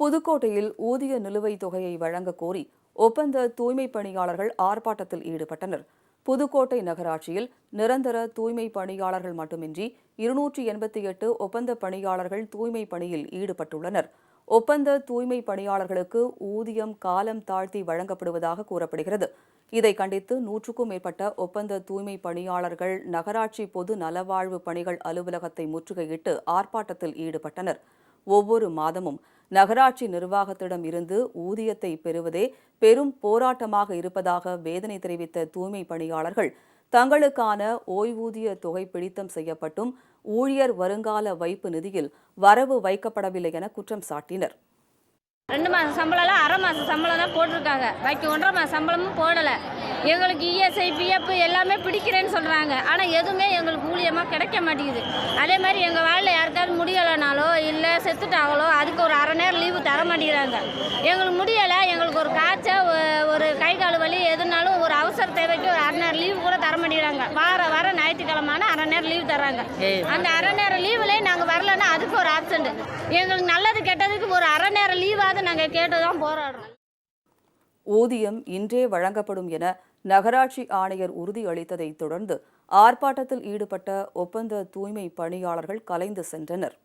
புதுக்கோட்டையில் ஊதிய நிலுவைத் தொகையை வழங்க கோரி ஒப்பந்த தூய்மை பணியாளர்கள் ஆர்ப்பாட்டத்தில் ஈடுபட்டனர். புதுக்கோட்டை நகராட்சியில் நிரந்தர தூய்மை பணியாளர்கள் மட்டுமின்றி இருநூற்றி எண்பத்தி எட்டு ஒப்பந்த பணியாளர்கள் தூய்மை பணியில் ஈடுபட்டுள்ளனர். ஒப்பந்த தூய்மை பணியாளர்களுக்கு ஊதியம் காலம் தாழ்த்தி வழங்கப்படுவதாக கூறப்படுகிறது. இதை கண்டித்து நூற்றுக்கும் மேற்பட்ட ஒப்பந்த தூய்மை பணியாளர்கள் நகராட்சி பொது நலவாழ்வு பணிகள் அலுவலகத்தை முற்றுகையிட்டு ஆர்ப்பாட்டத்தில் ஈடுபட்டனர். ஒவ்வொரு மாதமும் நகராட்சி நிர்வாகத்திடம் இருந்து ஊதியத்தை பெறுவதே பெரும் போராட்டமாக இருப்பதாக வேதனை தெரிவித்த தூய்மை பணியாளர்கள் தங்களுக்கான ஓய்வூதிய தொகை பிடித்தம் செய்யப்பட்டும் ஊழியர் வருங்கால வைப்பு நிதியில் வரவு வைக்கப்படவில்லை என குற்றம் சாட்டினர். ரெண்டு மாதம் சம்பளம்லாம் அரை மாதம் சம்பளம் தான் போட்டிருக்காங்க. பாக்கி ஒன்றரை மாதம் சம்பளமும் போடலை. எங்களுக்கு இஎஸ்ஐ பிஎஃப் எல்லாமே பிடிக்கிறேன்னு சொல்கிறாங்க ஆனால் எதுவுமே எங்களுக்கு ஊழியமாக கிடைக்க மாட்டேங்குது. அதே மாதிரி எங்கள் வாழ்ல யாருக்காவது முடிய செத்துட்டாங்களோ அதுக்கு ஒரு அரை நேரம் லீவு தர மாட்டேங்கிறாங்க. எங்களுக்கு முடியலை எங்களுக்கு ஒரு காய்ச்சல் ஒரு கை கால் வலி எதுனாலும் ஒரு அவசர தேவைக்கு ஒரு அரை நேரம் லீவு கூட தர மாட்டேங்கிறாங்க. வார வாரம் ஞாயிற்றுக்கிழமான அரை நேரம் லீவு தர்றாங்க. அந்த அரை நேரம் லீவுலேயே நாங்கள் வரலன்னா அதுக்கு ஒரு ஆப்சண்ட் எங்களுக்கு நல்லது கெட்டதுக்கு ஒரு அரை நேரம் லீவாவது நாங்கள் கேட்டு தான் போராடுறோம். ஊதியம் இன்றே வழங்கப்படும் என நகராட்சி ஆணையர் உறுதியளித்ததைத் தொடர்ந்து ஆர்ப்பாட்டத்தில் ஈடுபட்ட ஒப்பந்த தூய்மை பணியாளர்கள் கலைந்து சென்றனர்.